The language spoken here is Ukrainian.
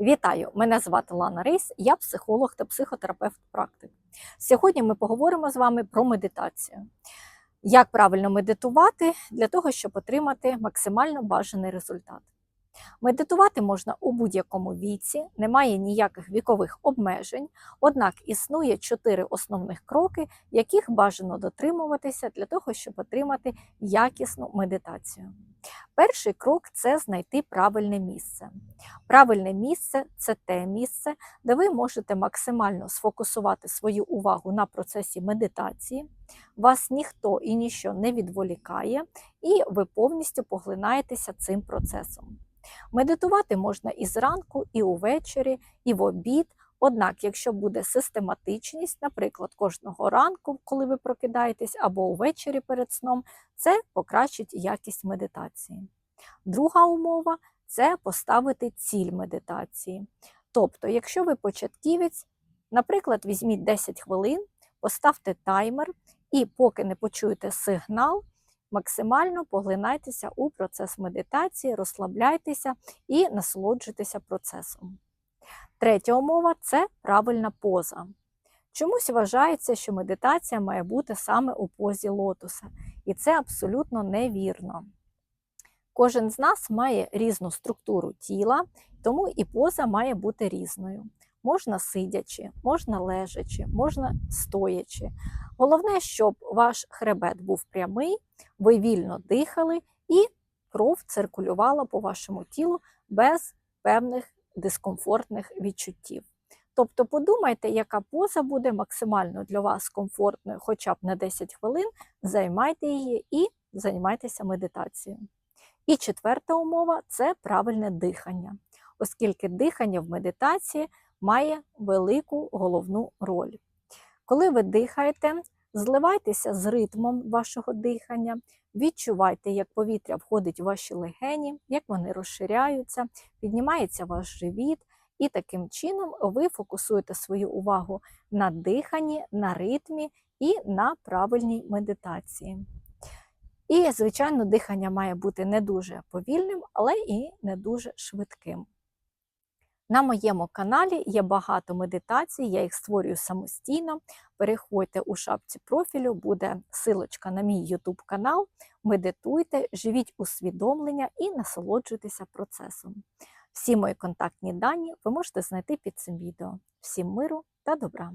Вітаю! Мене звати Лана Рейс, я психолог та психотерапевт-практик. Сьогодні ми поговоримо з вами про медитацію. Як правильно медитувати для того, щоб отримати максимально бажаний результат. Медитувати можна у будь-якому віці, немає ніяких вікових обмежень, однак існує чотири основних кроки, яких бажано дотримуватися для того, щоб отримати якісну медитацію. Перший крок це знайти правильне місце. Правильне місце це те місце, де ви можете максимально сфокусувати свою увагу на процесі медитації, вас ніхто і ніщо не відволікає, і ви повністю поглинаєтеся цим процесом. Медитувати можна і зранку, і увечері, і в обід. Однак, якщо буде систематичність, наприклад, кожного ранку, коли ви прокидаєтесь, або увечері перед сном, це покращить якість медитації. Друга умова це поставити ціль медитації. Тобто, якщо ви початківець, наприклад, візьміть 10 хвилин, поставте таймер і поки не почуєте сигнал, максимально поглинайтеся у процес медитації, розслабляйтеся і насолоджуйтеся процесом. Третя умова це правильна поза. Чомусь вважається, що медитація має бути саме у позі лотоса, і це абсолютно невірно. Кожен з нас має різну структуру тіла, тому і поза має бути різною. Можна сидячи, можна лежачи, можна стоячи. Головне, щоб ваш хребет був прямий, ви вільно дихали і кров циркулювала по вашому тілу без певних дискомфортних відчуттів. Тобто подумайте, яка поза буде максимально для вас комфортною хоча б на 10 хвилин, займайте її і займайтеся медитацією. І четверта умова це правильне дихання, оскільки дихання в медитації має велику головну роль. Коли ви дихаєте, зливайтеся з ритмом вашого дихання, відчувайте, як повітря входить в ваші легені, як вони розширяються, піднімається ваш живіт, і таким чином ви фокусуєте свою увагу на диханні, на ритмі і на правильній медитації. І, звичайно, дихання має бути не дуже повільним, але і не дуже швидким. На моєму каналі є багато медитацій, я їх створюю самостійно. Переходьте у шапці профілю, буде силочка на мій YouTube канал. Медитуйте, живіть усвідомлення і насолоджуйтеся процесом. Всі мої контактні дані ви можете знайти під цим відео. Всім миру та добра!